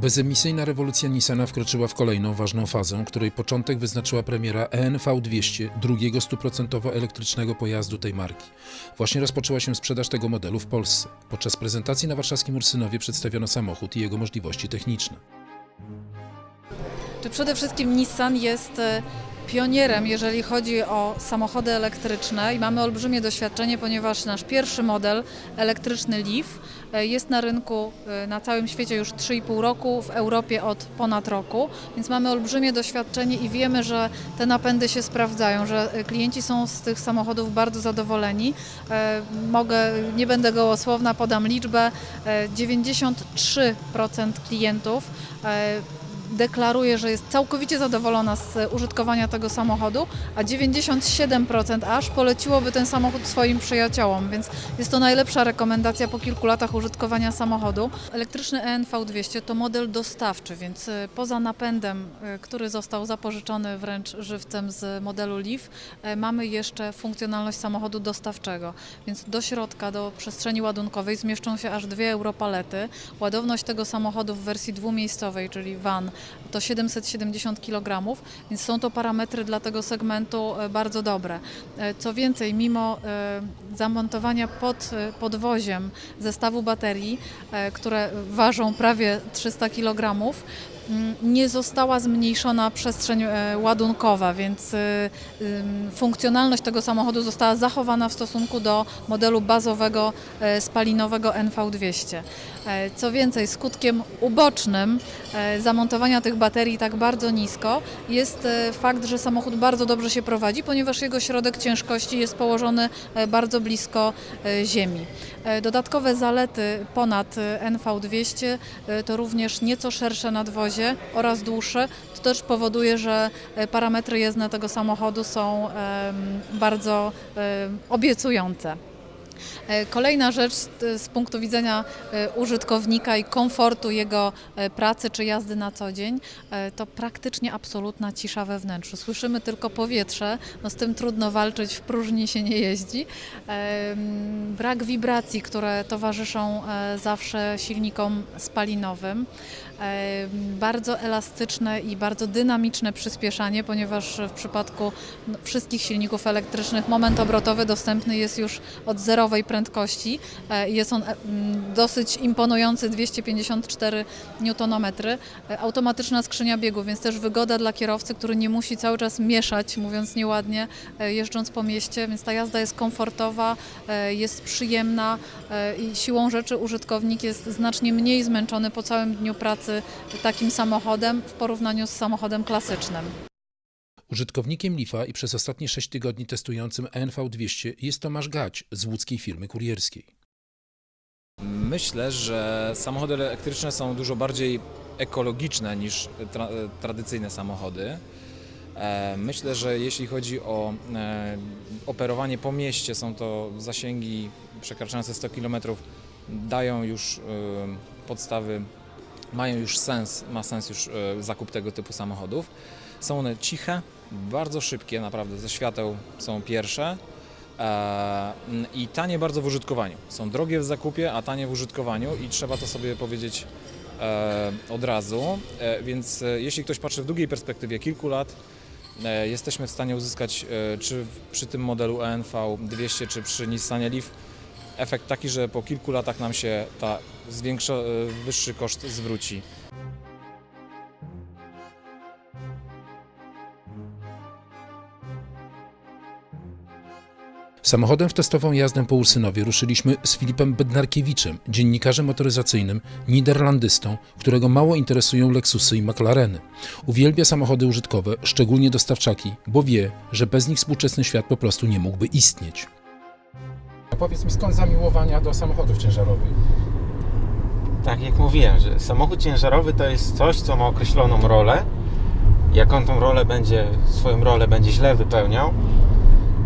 Bezemisyjna rewolucja Nissana wkroczyła w kolejną ważną fazę, której początek wyznaczyła premiera E ENV 200, drugiego stuprocentowo elektrycznego pojazdu tej marki. Właśnie rozpoczęła się sprzedaż tego modelu w Polsce. Podczas prezentacji na warszawskim Ursynowie przedstawiono samochód i jego możliwości techniczne. Czy przede wszystkim Nissan jest e, pionierem, jeżeli chodzi o samochody elektryczne i mamy olbrzymie doświadczenie, ponieważ nasz pierwszy model, elektryczny Leaf, e, jest na rynku e, na całym świecie już 3,5 roku, w Europie od ponad roku, więc mamy olbrzymie doświadczenie i wiemy, że te napędy się sprawdzają, że e, klienci są z tych samochodów bardzo zadowoleni. Mogę, nie będę gołosłowna, podam liczbę, e, 93% klientów deklaruje, że jest całkowicie zadowolona z użytkowania tego samochodu, a 97% aż poleciłoby ten samochód swoim przyjaciołom, więc jest to najlepsza rekomendacja po kilku latach użytkowania samochodu. Elektryczny ENV 200 to model dostawczy, więc y, poza napędem, y, który został zapożyczony wręcz żywcem z modelu Leaf, y, mamy jeszcze funkcjonalność samochodu dostawczego, więc do środka, do przestrzeni ładunkowej zmieszczą się aż dwie europalety. Ładowność tego samochodu w wersji dwumiejscowej, czyli van, to 770 kg, więc są to parametry dla tego segmentu e, bardzo dobre. E, Co więcej, mimo e, zamontowania pod podwoziem zestawu baterii, które ważą prawie 300 kg, nie została zmniejszona przestrzeń e, ładunkowa, więc ym, funkcjonalność tego samochodu została zachowana w stosunku do modelu bazowego e, spalinowego NV200. E, Co więcej, skutkiem ubocznym zamontowania tych baterii tak bardzo nisko jest fakt, że samochód bardzo dobrze się prowadzi, ponieważ jego środek ciężkości jest położony bardzo blisko ziemi. Dodatkowe zalety ponad e, NV200 e, to również nieco szersze nadwozie oraz dłuższe. To też powoduje, że e, parametry jezdne tego samochodu są bardzo em, obiecujące. E, Kolejna rzecz z punktu widzenia e, użytkownika i komfortu jego e, pracy czy jazdy na co dzień, to praktycznie absolutna cisza we wnętrzu. Słyszymy tylko powietrze, no z tym trudno walczyć, w próżni się nie jeździ. Brak wibracji, które towarzyszą zawsze silnikom spalinowym. Bardzo elastyczne i bardzo dynamiczne przyspieszanie, ponieważ w przypadku no, wszystkich silników elektrycznych moment obrotowy dostępny jest już od zerowej prędkości. E, Jest on e, mm, dosyć imponujący 254 Nm. E, Automatyczna skrzynia biegów, więc też wygoda dla kierowcy, który nie musi cały czas mieszać, mówiąc nieładnie, jeżdżąc po mieście, więc ta jazda jest komfortowa, jest przyjemna i siłą rzeczy użytkownik jest znacznie mniej zmęczony po całym dniu pracy takim samochodem w porównaniu z samochodem klasycznym. Użytkownikiem Lifa i przez ostatnie 6 tygodni testującym E ENV 200 jest Tomasz Gać z łódzkiej firmy kurierskiej. Myślę, że samochody elektryczne są dużo bardziej ekologiczne niż tra tradycyjne samochody. E, Myślę, że jeśli chodzi o e, operowanie po mieście, są to zasięgi przekraczające 100 km, dają już e, podstawy, mają już sens, ma sens już zakup tego typu samochodów. Są one ciche, bardzo szybkie, naprawdę ze świateł są pierwsze. E, i tanie bardzo w użytkowaniu. Są drogie w zakupie, a tanie w użytkowaniu i trzeba to sobie powiedzieć e, od razu. E, więc jeśli ktoś patrzy w długiej perspektywie kilku lat, jesteśmy w stanie uzyskać czy przy tym modelu ENV 200 czy przy Nissanie Leaf efekt taki, że po kilku latach nam się ta zwiększa, wyższy koszt zwróci. Samochodem w testową jazdę po Ursynowie ruszyliśmy z Filipem Bednarkiewiczem, dziennikarzem motoryzacyjnym, niderlandystą, którego mało interesują Lexusy i McLareny. Uwielbia samochody użytkowe, szczególnie dostawczaki, bo wie, że bez nich współczesny świat po prostu nie mógłby istnieć. Powiedz mi, skąd zamiłowania do samochodów ciężarowych? Tak jak mówiłem, że samochód ciężarowy to jest coś, co ma określoną rolę. Jak on tą rolę będzie, swoją rolę będzie źle wypełniał,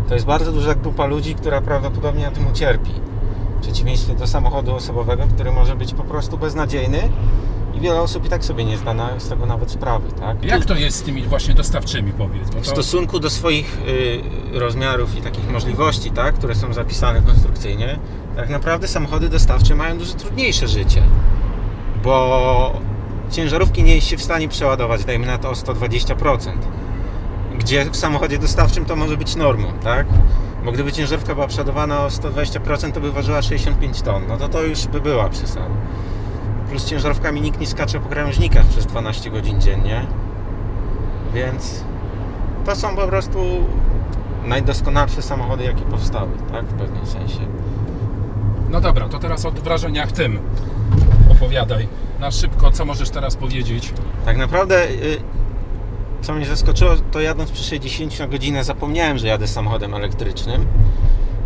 to jest bardzo duża grupa ludzi, która prawdopodobnie na tym ucierpi. W przeciwieństwie do samochodu osobowego, który może być po prostu beznadziejny i wiele osób i tak sobie nie zda na- z tego nawet sprawy, tak? Jak to jest z tymi właśnie dostawczymi, powiedz? Bo W to... stosunku do swoich y, rozmiarów i takich możliwości, tak, które są zapisane konstrukcyjnie, tak naprawdę samochody dostawcze mają dużo trudniejsze życie, bo ciężarówki nie jest się w stanie przeładować, dajmy na to o 120%. Gdzie w samochodzie dostawczym to może być normą, tak? Bo gdyby ciężarówka była przeładowana o 120%, to by ważyła 65 ton. No to to już by była przesada. Plus ciężarówkami nikt nie skacze po krawężnikach przez 12 godzin dziennie. Więc to są po prostu najdoskonalsze samochody, jakie powstały, tak? W pewnym sensie. No dobra, to teraz o wrażeniach tym opowiadaj. Na szybko, co możesz teraz powiedzieć? Tak naprawdę, y, co mnie zaskoczyło, to jadąc przy 60 na godzinę zapomniałem, że jadę samochodem elektrycznym.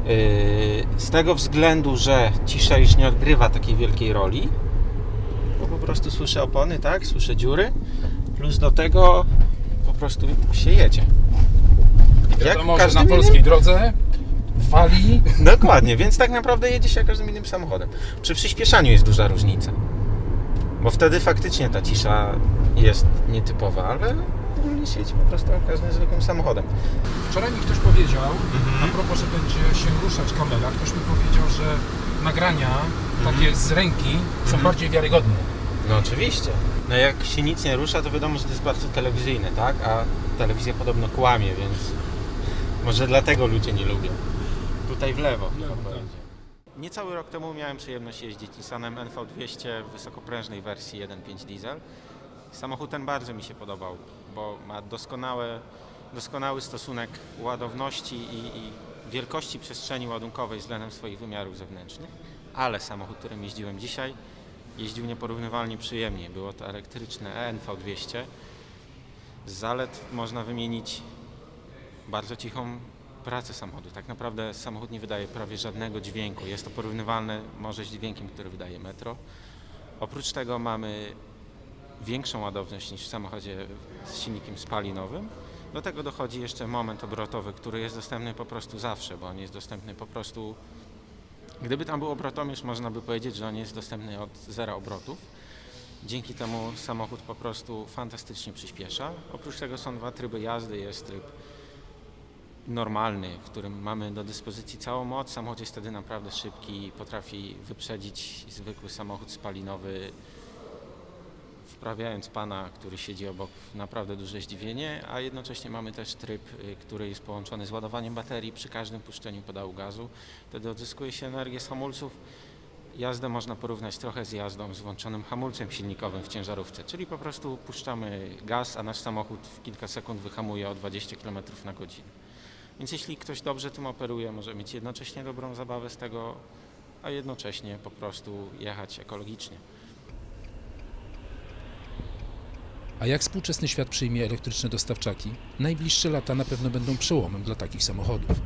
Y, Z tego względu, że cisza już nie odgrywa takiej wielkiej roli, bo po prostu słyszę opony, tak, słyszę dziury, plus do tego po prostu się jedzie. Wiadomo, że każdym na innym- polskiej drodze wali. Dokładnie, więc tak naprawdę jedzie się jak każdym innym samochodem. Przy przyspieszaniu jest duża różnica. Bo wtedy faktycznie ta cisza jest nietypowa, ale ogólnie jedzie po prostu jak każdym zwykłym samochodem. Wczoraj mi ktoś powiedział, a propos, że będzie się ruszać kamera, ktoś mi powiedział, że nagrania takie z ręki są bardziej wiarygodne. No oczywiście. No jak się nic nie rusza, to wiadomo, że to jest bardzo telewizyjne, tak? A telewizja podobno kłamie, więc może dlatego ludzie nie lubią. Tutaj w lewo. W lewo, chyba tak. Niecały rok temu miałem przyjemność jeździć Nissanem NV200 w wysokoprężnej wersji 1.5 diesel. Samochód ten bardzo mi się podobał, bo ma doskonałe, doskonały stosunek ładowności i, i wielkości przestrzeni ładunkowej względem swoich wymiarów zewnętrznych, ale samochód, którym jeździłem dzisiaj, jeździł nieporównywalnie przyjemniej. Było to elektryczne E ENV200. Z zalet można wymienić bardzo cichą pracę samochodu. Tak naprawdę samochód nie wydaje prawie żadnego dźwięku. Jest to porównywalne może z dźwiękiem, który wydaje metro. Oprócz tego mamy większą ładowność niż w samochodzie z silnikiem spalinowym. Do tego dochodzi jeszcze moment obrotowy, który jest dostępny po prostu zawsze, bo on jest dostępny po prostu Gdyby tam był obrotomierz, można by powiedzieć, że on jest dostępny od zera obrotów. Dzięki temu samochód po prostu fantastycznie przyspiesza. Oprócz tego są dwa tryby jazdy. Jest tryb normalny, w którym mamy do dyspozycji całą moc. Samochód jest wtedy naprawdę szybki, potrafi wyprzedzić zwykły samochód spalinowy, wprawiając pana, który siedzi obok, w naprawdę duże zdziwienie, a jednocześnie mamy też tryb, y, który jest połączony z ładowaniem baterii przy każdym puszczeniu pedału gazu. Wtedy odzyskuje się energię z hamulców. Jazdę można porównać trochę z jazdą z włączonym hamulcem silnikowym w ciężarówce, czyli po prostu puszczamy gaz, a nasz samochód w kilka sekund wyhamuje o 20 km na godzinę. Więc jeśli ktoś dobrze tym operuje, może mieć jednocześnie dobrą zabawę z tego, a jednocześnie po prostu jechać ekologicznie. A jak współczesny świat przyjmie elektryczne dostawczaki? Najbliższe lata na pewno będą przełomem dla takich samochodów.